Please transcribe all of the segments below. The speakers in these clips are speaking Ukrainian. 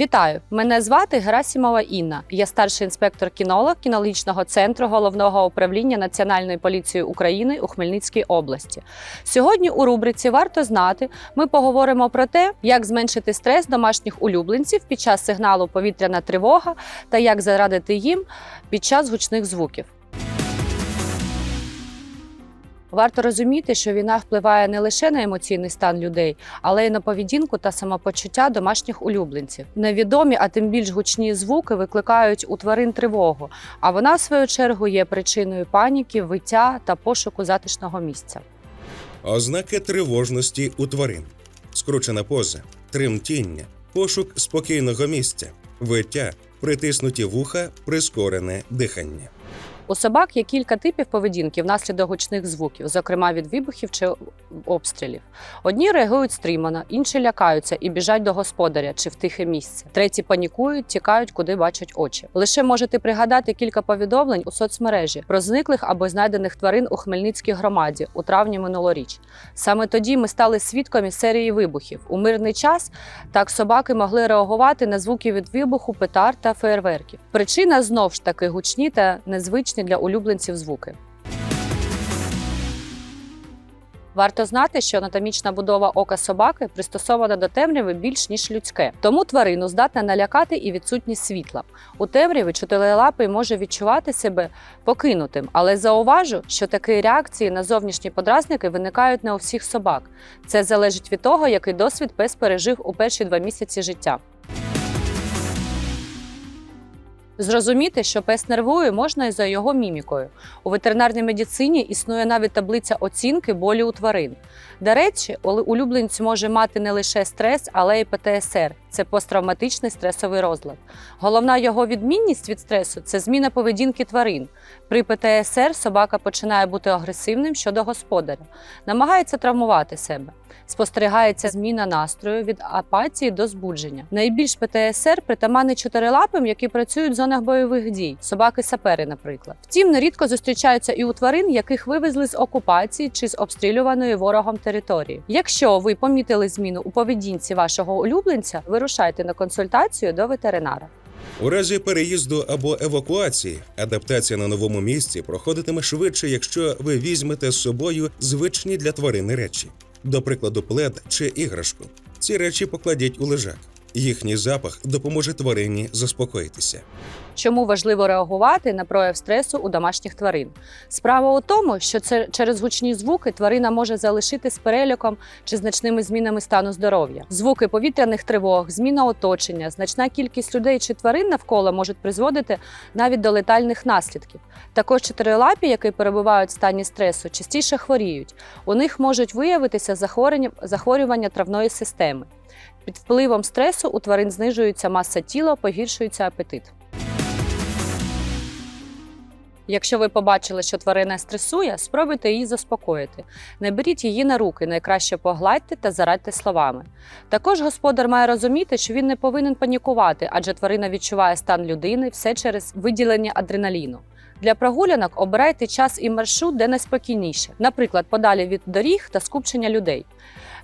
Вітаю! Мене звати Герасімова Інна. Я старший інспектор кінолог кінологічного центру головного управління Національної поліції України у Хмельницькій області. Сьогодні у рубриці Варто знати ми поговоримо про те, як зменшити стрес домашніх улюбленців під час сигналу повітряна тривога та як зарадити їм під час гучних звуків. Варто розуміти, що війна впливає не лише на емоційний стан людей, але й на поведінку та самопочуття домашніх улюбленців. Невідомі, а тим більш гучні звуки викликають у тварин тривогу, а вона, в свою чергу, є причиною паніки, виття та пошуку затишного місця. Ознаки тривожності у тварин, скручена поза, тремтіння, пошук спокійного місця, виття, притиснуті вуха, прискорене дихання. У собак є кілька типів поведінки внаслідок гучних звуків, зокрема від вибухів чи обстрілів. Одні реагують стримано, інші лякаються і біжать до господаря чи в тихе місце. Треті панікують, тікають, куди бачать очі. Лише можете пригадати кілька повідомлень у соцмережі про зниклих або знайдених тварин у Хмельницькій громаді у травні минулоріч. Саме тоді ми стали свідками серії вибухів. У мирний час так собаки могли реагувати на звуки від вибуху, петард та феєрверків. Причина знов ж таки гучні та незвичні для улюбленців звуки. Варто знати, що анатомічна будова ока собаки пристосована до темряви більш ніж людське, тому тварину здатна налякати і відсутність світла. У темряві чотирилапий може відчувати себе покинутим, але зауважу, що такі реакції на зовнішні подразники виникають не у всіх собак. Це залежить від того, який досвід пес пережив у перші два місяці життя. Зрозуміти, що пес нервує, можна і за його мімікою. У ветеринарній медицині існує навіть таблиця оцінки болі у тварин. До речі, улю- улюбленець може мати не лише стрес, але й ПТСР це посттравматичний стресовий розлад. Головна його відмінність від стресу це зміна поведінки тварин. При ПТСР собака починає бути агресивним щодо господаря, намагається травмувати себе. Спостерігається зміна настрою від апатії до збудження. Найбільш ПТСР притаманний чотирилапим, які працюють в зонах бойових дій, собаки-сапери, наприклад. Втім, нерідко зустрічаються і у тварин, яких вивезли з окупації чи з обстрілюваної ворогом території. Якщо ви помітили зміну у поведінці вашого улюбленця, вирушайте на консультацію до ветеринара. У разі переїзду або евакуації адаптація на новому місці проходитиме швидше, якщо ви візьмете з собою звичні для тварини речі, до прикладу, плед чи іграшку. Ці речі покладіть у лежак. Їхній запах допоможе тварині заспокоїтися. Чому важливо реагувати на прояв стресу у домашніх тварин? Справа у тому, що це через гучні звуки тварина може залишити з переліком чи значними змінами стану здоров'я. Звуки повітряних тривог, зміна оточення, значна кількість людей чи тварин навколо можуть призводити навіть до летальних наслідків. Також чотирилапі, які перебувають в стані стресу, частіше хворіють. У них можуть виявитися захворювання, травної системи. Під впливом стресу у тварин знижується маса тіла, погіршується апетит. Якщо ви побачили, що тварина стресує, спробуйте її заспокоїти. Не беріть її на руки, найкраще погладьте та зарадьте словами. Також господар має розуміти, що він не повинен панікувати, адже тварина відчуває стан людини все через виділення адреналіну. Для прогулянок обирайте час і маршрут, де найспокійніше, наприклад, подалі від доріг та скупчення людей.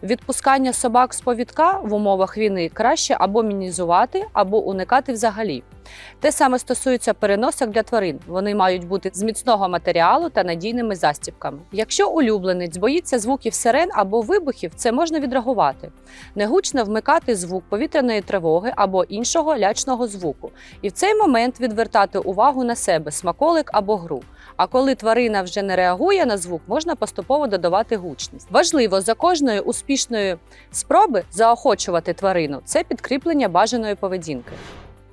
Відпускання собак з повідка в умовах війни краще або мінізувати, або уникати взагалі. Те саме стосується переносок для тварин. Вони мають бути з міцного матеріалу та надійними застібками. Якщо улюбленець боїться звуків сирен або вибухів, це можна відреагувати. Негучно вмикати звук повітряної тривоги або іншого лячного звуку, і в цей момент відвертати увагу на себе, смаколик або гру. А коли тварина вже не реагує на звук, можна поступово додавати гучність. Важливо за кожною кожної успішної спроби заохочувати тварину це підкріплення бажаної поведінки.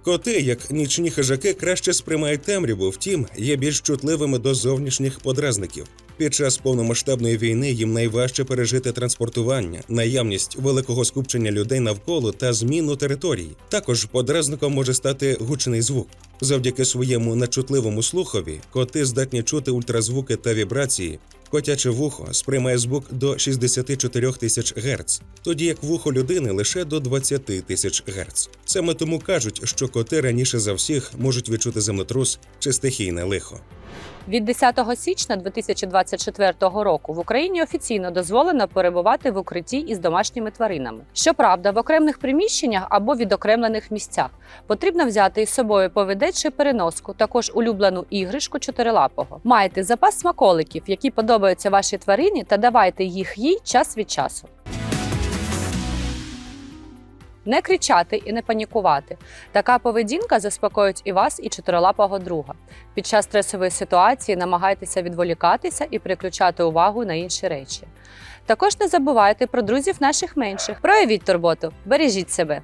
Коти, як нічні хижаки, краще сприймають темряву, втім, є більш чутливими до зовнішніх подразників. Під час повномасштабної війни їм найважче пережити транспортування, наявність великого скупчення людей навколо та зміну території. Також подразником може стати гучний звук. Завдяки своєму начутливому слухові коти здатні чути ультразвуки та вібрації. Котяче вухо сприймає звук до 64 тисяч Гц, тоді як вухо людини лише до 20 тисяч Гц. Саме тому кажуть, що коти раніше за всіх можуть відчути землетрус чи стихійне лихо. Від 10 січня 2024 року в Україні офіційно дозволено перебувати в укритті із домашніми тваринами. Щоправда, в окремих приміщеннях або відокремлених місцях потрібно взяти із собою повідець чи переноску, також улюблену іграшку чотирилапого. Майте запас смаколиків, які подобаються вашій тварині, та давайте їх їй час від часу. Не кричати і не панікувати. Така поведінка заспокоїть і вас, і чотирилапого друга. Під час стресової ситуації намагайтеся відволікатися і переключати увагу на інші речі. Також не забувайте про друзів наших менших. Проявіть турботу, бережіть себе.